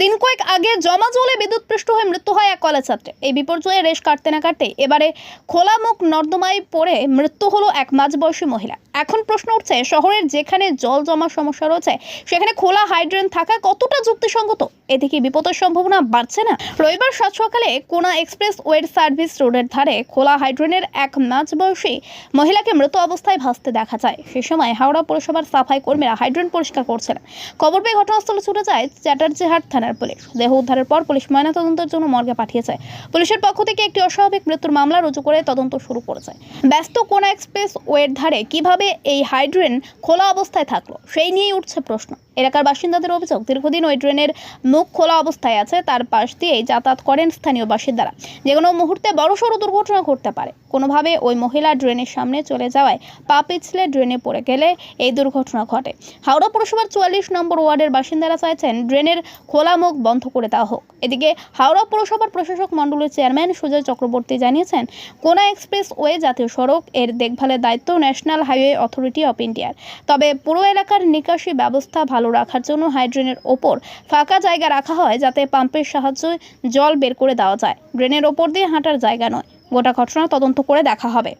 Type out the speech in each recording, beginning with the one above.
দিন কয়েক আগে জমা জলে বিদ্যুৎপৃষ্ট হয়ে মৃত্যু হয় এক কলেজ ছাত্রে এই বিপর্যয়ে রেশ কাটতে না কাটতে এবারে খোলা মুখ নর্দমায় পড়ে মৃত্যু হলো এক মাঝবয়সী মহিলা। এখন প্রশ্ন উঠছে, শহরের যেখানে জল জমার সমস্যা রয়েছে, সেখানে খোলা হাইড্রেন থাকা কতটা যুক্তিসঙ্গত? এদিকে বিপদের সম্ভাবনা বাড়ছে না? রবিবার সাত সকালে কোনা এক্সপ্রেস ওয়ের সার্ভিস রোডের ধারে খোলা হাইড্রেনের এক মাঝবয়সী মহিলাকে মৃত অবস্থায় ভাসতে দেখা যায়। সে সময় হাওড়া পৌরসভার সাফাই কর্মীরা হাইড্রেন পরিষ্কার করছিলেন খবর পেয়ে ঘটনাস্থলে ছুটে যায় চ্যাটার্জিহাট থানার পুলিশ। দেহ উদ্ধারের পর পুলিশ ময়নাতদন্তের জন্য মর্গে পাঠিয়েছে। পুলিশের পক্ষ থেকে একটি অস্বাভাবিক মৃত্যুর মামলা রুজু করে তদন্ত শুরু করেছে। ব্যস্ত কোনা এক্সপ্রেস ওয়ের ধারে কীভাবে এই হাইড্রেন খোলা অবস্থায় থাকল, সেই নিয়েই উঠছে প্রশ্ন। এলাকার বাসিন্দাদের অভিযোগ, দীর্ঘদিন ওই ড্রেনের মুখ খোলা অবস্থায় আছে, তার পাশ দিয়েই যাতায়াত করেন স্থানীয় বাসিন্দারা। যে কোনো মুহূর্তে বড়সড় দুর্ঘটনা ঘটতে পারে। কোনোভাবে ওই মহিলা ড্রেনের সামনে চলে যাওয়ায় পা পিছলে ড্রেনে পড়ে গেলে এই দুর্ঘটনা ঘটে। হাওড়া পুরসভার চুয়াল্লিশ নম্বর ওয়ার্ডের বাসিন্দারা চাইছেন ড্রেনের খোলা মুখ বন্ধ করে দেওয়া হোক। এদিকে হাওড়া পুরসভার প্রশাসক মণ্ডলের চেয়ারম্যান সুজয় চক্রবর্তী জানিয়েছেন, কোনা এক্সপ্রেস ওয়ে জাতীয় সড়ক এর দেখভালের দায়িত্ব ন্যাশনাল হাইওয়ে অথরিটি অফ ইন্ডিয়ার। তবে পুরো এলাকার নিকাশি ব্যবস্থা ভালো রাখার জন্য হাইড্রেনের ওপর ফাঁকা জায়গা রাখা হয় যাতে পাম্পের সাহায্যে জল বের করে দেওয়া যায়। ড্রেনের ওপর দিয়ে হাঁটার জায়গা নয়, গোটা ঘটনা তদন্ত করে দেখা হবে।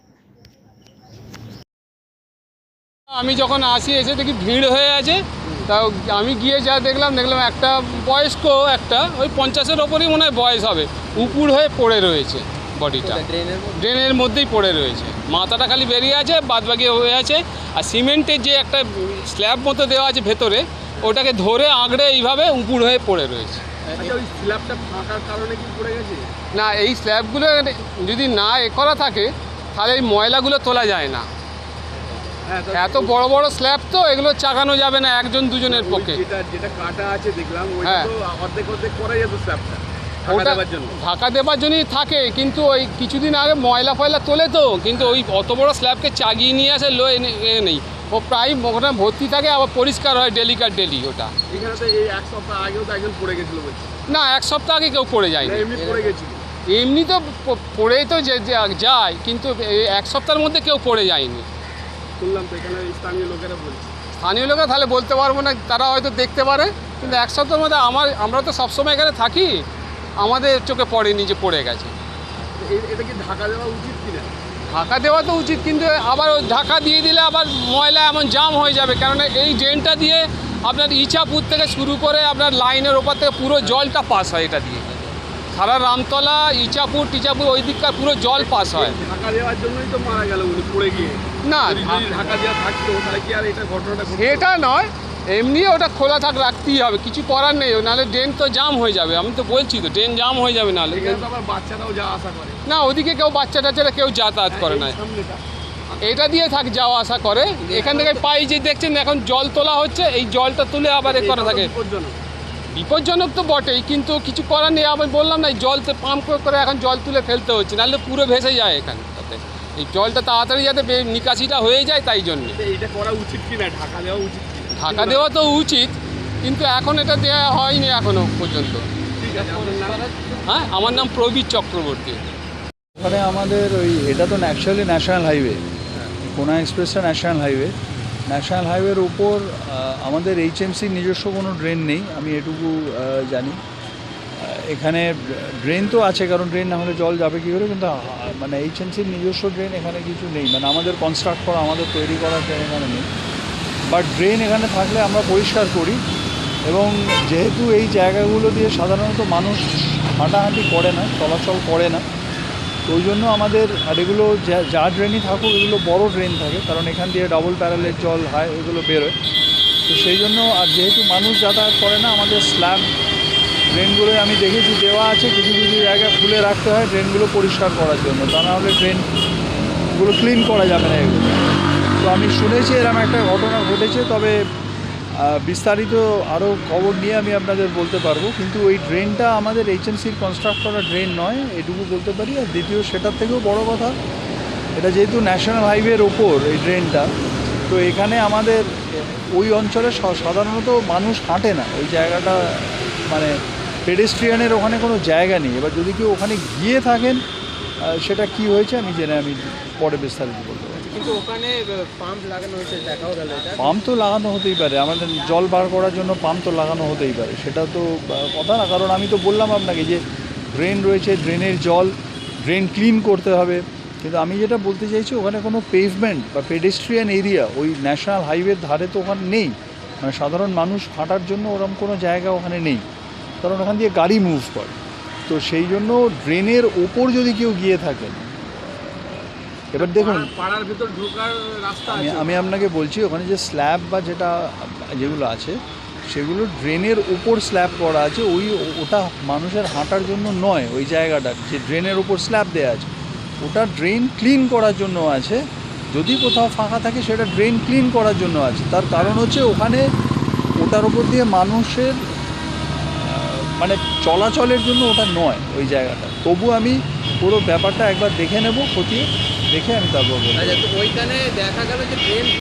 আমি যখন আসি, এসে দেখি ভিড় হয়ে আছে। তাও আমি গিয়ে যা দেখলাম দেখলাম একটা বয়স্ক একটা, ওই পঞ্চাশের ওপরই মনে হয় বয়স হবে উপুর হয়ে পড়ে রয়েছে। বডিটা। ড্রেনের মধ্যেই পড়ে রয়েছে। মাথাটা খালি বেরিয়ে আছে বাদবাকি হয়ে আছে। আর সিমেন্টের যে একটা স্ল্যাব মতো দেওয়া আছে ভেতরে ওটাকে ধরে আঁকড়ে এইভাবে উপুর হয়ে পড়ে রয়েছে। আচ্ছা ওই স্ল্যাবটা ফাঁকার কারণে কি পড়ে গেছে? না এই স্ল্যাবগুলো যদি না এ করা থাকে তাহলে এই ময়লাগুলো তোলা যায় না। হ্যাঁ এত বড় বড় স্ল্যাব তো এগুলো চাকানো যাবে না একজন দুজনের পক্ষে। যেটা যেটা কাটা আছে দেখলাম হ্যাঁ। অর্ধেক অর্ধেক করা যেত স্ল্যাবটা। ওটা ঢাকা দেবার জন্যই থাকে কিন্তু ওই কিছুদিন আগে ময়লা ফয়লা তোলে তো কিন্তু ওই অত বড় স্ল্যাবকে চাগিয়ে নিয়ে আসে লো এ নেই। ও প্রায় ওখানে ভর্তি থাকে আবার পরিষ্কার হয় ডেলিকার ডেলি ওটা। না এক সপ্তাহ আগে কেউ পড়ে যায়নি। এমনি পড়ে গেছিল। এমনি তো পড়েই তো যায় কিন্তু এক সপ্তাহের মধ্যে কেউ পড়ে যায়নি। শুনলাম তো এখানে স্থানীয় লোকেরা বলছে। স্থানীয় লোকেরা তাহলে বলতে পারব না তারা হয়তো দেখতে পারে কিন্তু এক সপ্তাহের মধ্যে আমার আমরা তো সবসময় এখানে থাকি। আমাদের চোখে পড়েনি যে পড়ে গেছে। এটা কি ঢাকা দেওয়া উচিত কিনা? ঢাকা দেওয়া তো উচিত কিন্তু আবার ঢাকা দিয়ে দিলে আবার ময়লা এমন জাম হয়ে যাবে। কেননা এই ড্রেনটা দিয়ে আপনার ইচাপুর থেকে শুরু করে আপনার লাইনের ওপর থেকে পুরো জলটা পাস হয় এটা দিয়ে। সারা রামতলা ইচাপুর টিচাপুর ওই দিককার পুরো জল পাস হয়। ঢাকা দেওয়ার জন্যই তো মারা গেল উনি পড়ে গিয়ে। না ঢাকা দেওয়া থাকতো তাহলে কি আর এটা ঘটনাটা? সেটা নয় এমনি ওটা খোলা থাক রাখতেই হবে। কিছু করার নেই নাহলে ড্রেন তো জাম হয়ে যাবে। আমি তো বলছি তো ড্রেন জাম হয়ে যাবে নাহলে। বাচ্চারাও যা আশা করে। না ওদিকে কেউ বাচ্চা টাচ্চারা কেউ যাতায়াত করে না। এটা দিয়ে থাক যাওয়া আসা করে। এখান থেকে পাই যে দেখছেন এখন জল তোলা হচ্ছে এই জলটা তুলে আবার এ করা থাকে। বিপজ্জনক। তো বটেই কিন্তু কিছু করার নেই। আমি বললাম না এই জল তো পাম্প করে এখন জল তুলে ফেলতে হচ্ছে নাহলে পুরো ভেসে যায় এখানে। এই জলটা তাড়াতাড়ি যাতে নিকাশিটা হয়ে যায় তাই জন্যে। এটা করা উচিত কিনা ঢাকা দেওয়া উচিত ঢাকা দেওয়া তো উচিত কিন্তু এখন এটা দেওয়া হয়নি এখনও পর্যন্ত? হ্যাঁ আমার নাম প্রবীর চক্রবর্তী। ওখানে আমাদের ওই এটা তো অ্যাকচুয়ালি ন্যাশনাল হাইওয়ে কোনা এক্সপ্রেসটা ন্যাশনাল হাইওয়ে ন্যাশনাল হাইওয়ের আহ, আমাদের এইচএমসি নিজস্ব কোনো ড্রেন নেই আমি এটুকু জানি। এখানে ড্রেন তো আছে কারণ ড্রেন না হলে জল যাবে কী করে কিন্তু মানে এইচএমসির নিজস্ব ড্রেন এখানে কিছু নেই। মানে আমাদের কনস্ট্রাক্ট করা আমাদের তৈরি করা ড্রেন এখানে নেই। বাট ড্রেন এখানে থাকলে আমরা পরিষ্কার করি। এবং যেহেতু এই জায়গাগুলো দিয়ে সাধারণত মানুষ হাঁটাহাঁটি করে না, চলাচল করে না, তো ওই জন্য আমাদের আর এগুলো যা যা ড্রেনই থাকুক, এগুলো বড় ড্রেন থাকে, কারণ এখান দিয়ে ডাবল প্যারালের জল হয় এগুলো বেরোয়। তো সেই জন্য আর যেহেতু মানুষ যাতায়াত করে না, আমাদের স্ল্যাব ড্রেনগুলোই আমি দেখেছি দেওয়া আছে, কিছু কিছু জায়গায় খুলে রাখতে হয় ড্রেনগুলো পরিষ্কার করার জন্য। তা না হলে ড্রেনগুলো ক্লিন করা যাবে না এগুলো। তো আমি শুনেছি এরকম একটা ঘটনা ঘটেছে, তবে বিস্তারিত আরও খবর নিয়ে আমি আপনাদের বলতে পারব। কিন্তু ওই ড্রেনটা আমাদের এইচএনসির কনস্ট্রাক্ট করা ড্রেন নয়, এটুকু বলতে পারি। আর দ্বিতীয় সেটার থেকেও বড় কথা, এটা যেহেতু ন্যাশনাল হাইওয়ের ওপর এই ড্রেনটা, তো এখানে আমাদের ওই অঞ্চলে সাধারণত মানুষ হাঁটে না। ওই জায়গাটা মানে পেডেস্ট্রিয়ানের ওখানে কোনো জায়গা নেই। এবার যদি কেউ ওখানে গিয়ে থাকেন সেটা কি হয়েছে আমি জেনে আমি পরে বিস্তারিত পারি কিন্তু ওখানে পাম্প লাগানো হয়েছে, দেখাও গেল এটা। পাম্প তো লাগানো হতেই পারে, আমাদের জল বার করার জন্য পাম্প তো লাগানো হতেই পারে। সেটা তো কথা না, কারণ আমি তো বললাম আপনাকে যে ড্রেন রয়েছে ড্রেনের জল ড্রেন ক্লিন করতে হবে। কিন্তু আমি যেটা বলতে চাইছি, ওখানে কোনো পেভমেন্ট বা পেডেস্ট্রিয়ান এরিয়া ওই ন্যাশনাল হাইওয়ের ধারে তো ওখানে নেই। মানে সাধারণ মানুষ হাঁটার জন্য ওরকম কোনো জায়গা ওখানে নেই। কারণ ওখান দিয়ে গাড়ি মুভ করে। তো সেই জন্য ড্রেনের ওপর যদি কেউ গিয়ে থাকেন এবার দেখুন পাড়ার- ভিতর ঢোকার রাস্তা আমি আপনাকে বলছি ওখানে যে স্ল্যাব বা যেটা যেগুলো আছে সেগুলো ড্রেনের উপর স্ল্যাব করা আছে। ওই ওটা মানুষের হাঁটার জন্য নয় ওই জায়গাটা যে ড্রেনের উপর স্ল্যাব দেওয়া আছে। ওটা ড্রেন ক্লিন করার জন্য আছে। যদি কোথাও ফাঁকা থাকে সেটা ড্রেন ক্লিন করার জন্য আছে। তার কারণ হচ্ছে ওখানে ওটার উপর দিয়ে মানুষের মানে চলাচলের জন্য ওটা নয় ওই জায়গাটা। তবু আমি পুরো ব্যাপারটা একবার দেখে নেব খতিয়ে। দেখে আমি তারপর বলব। আচ্ছা ওইখানে দেখা গেল যে ট্রেন